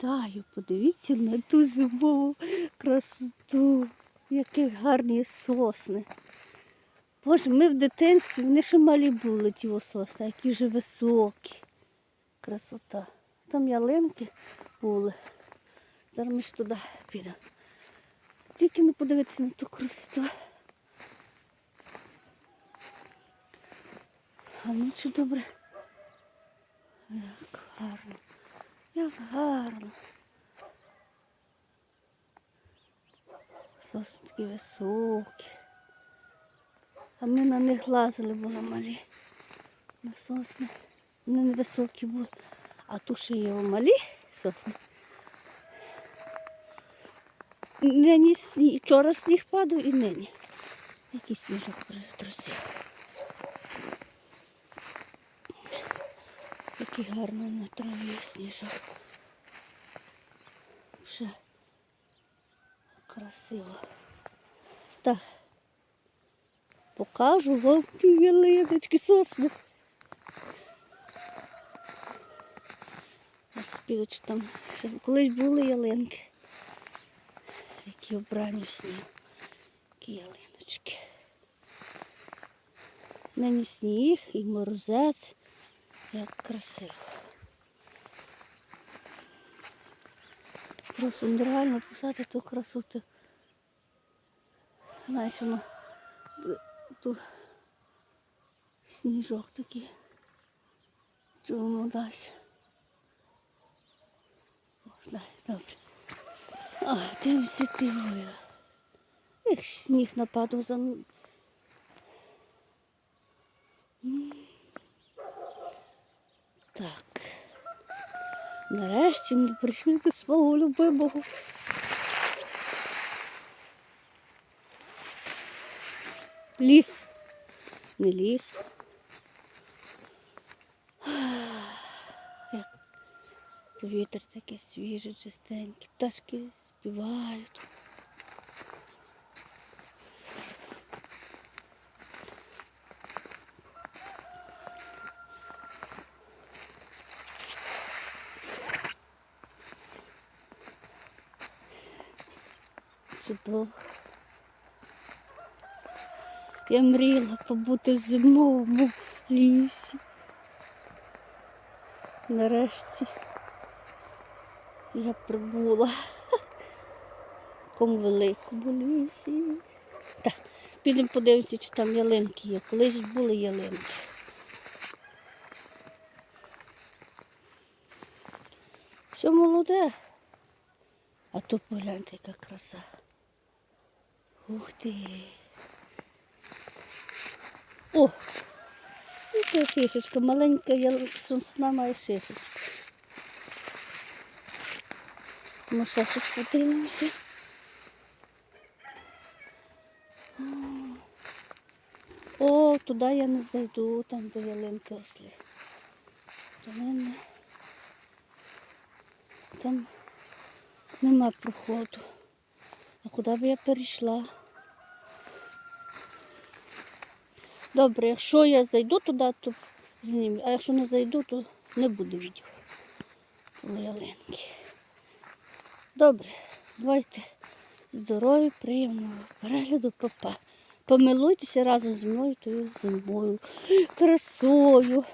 Вітаю, подивіться на ту зимову красоту, які гарні сосни. Боже, ми в дитинстві, вони ще малі були ті сосни, які вже високі. Красота. Там ялинки були. Зараз ми ж туди підемо. Тільки не подивитися на ту красоту. А ну чи добре. Як гарно. Як гарно. Сосни такі високі. А ми на них лазили, були малі. На сосни. Вони невисокі були. А тут ще є малі сосни. Нині сніг. Вчора сніг падав і нині. Який сніжок притрусив. Який гарно на траві сніжок. Вже красиво. Так. Покажу вам ті ялиночки сосни. Співочі там ще колись були ялинки. Які обрані в сніг. Які ялиночки. Нині сніг і морозець. Як красиво. Просто нереально писати ту красоту. Знаєте, воно тут сніжок такий. Чого воно дасть? Дай, добре. А, дивіться ти моя. Як сніг нападав за м- М. Так. Нарешті ми прийшли до свого любимого. Ліс. Не ліс. Як повітря таке свіже, чистеньке. Пташки співають. Чудово. Я мріяла побути в зимовому лісі. Нарешті я прибула в такому великому лісі. Так, підемо подивимося, чи там ялинки є. Колись були ялинки. Все молоде. А тут погляньте, яка краса. Ух ти. О! Яка шишечка, маленька сосна має шишечку. Ми ще щось. О, туди я не зайду, там де ялинки росли. До мене там нема проходу. А куди б я перейшла? Добре, якщо я зайду туди, то зніму. А якщо не зайду, то не буде відео. Ялинки. Добре, давайте здорові, приємного перегляду, папа. Помилуйтеся разом зі мною тою зимою, красою.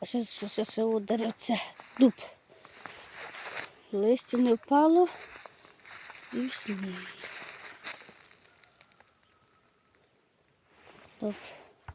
А ще, ще, ще, ще деревце, дуб. Листя не впало і в сніг. Добре.